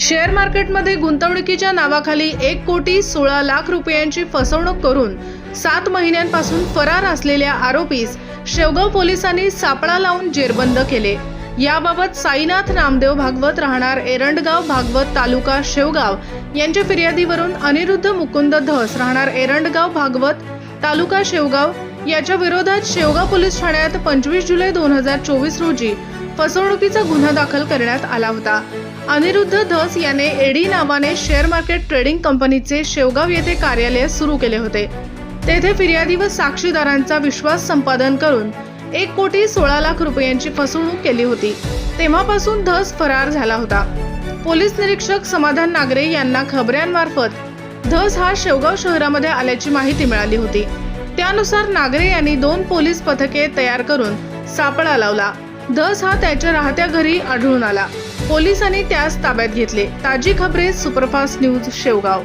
Share मार्केटमध्ये गुंतवणुकीच्या नावाखाली एक कोटी सोळा लाख रुपयांची फसवणूक करून सात महिन्यांपासून फरार असलेल्या आरोपीस शेवगाव पोलिसांनी सापळा लावून जेरबंद केले. याबाबत साईनाथ नामदेव भागवत राहणार एरंडगाव भागवत तालुका शेवगाव यांच्या फिर्यादीवरून अनिरुद्ध मुकुंद धस राहणार एरंडगाव भागवत तालुका शेवगाव याच्या विरोधात शेवगाव पोलीस ठाण्यात पंचवीस जुलै दोन हजार चोवीस रोजी फसवणुकीचा गुन्हा दाखल करण्यात आला होता. अनिरुद्ध धस याने एडी नावाने शेअर मार्केट ट्रेडिंग कंपनीचे शेवगाव येथे कार्यालय सुरू केले होते. तेथे फिर्यादी व साक्षीदारांचा विश्वास संपादन करून एक कोटी सोळा लाख रुपयांची फसवणूक केली होती. तेव्हापासून धस फरार झाला होता. पोलीस निरीक्षक समाधान नागरे यांना खबऱ्यांमार्फत धस हा शेवगाव शहरामध्ये आल्याची माहिती मिळाली होती. त्यानुसार नागरे यांनी दोन पोलीस पथके तयार करून सापळा लावला. धस हा त्याच्या राहत्या घरी आढळून आला. पोलिसांनी त्यास ताब्यात घेतले. ताजी खबरे सुपरफास्ट न्यूज शेवगाव.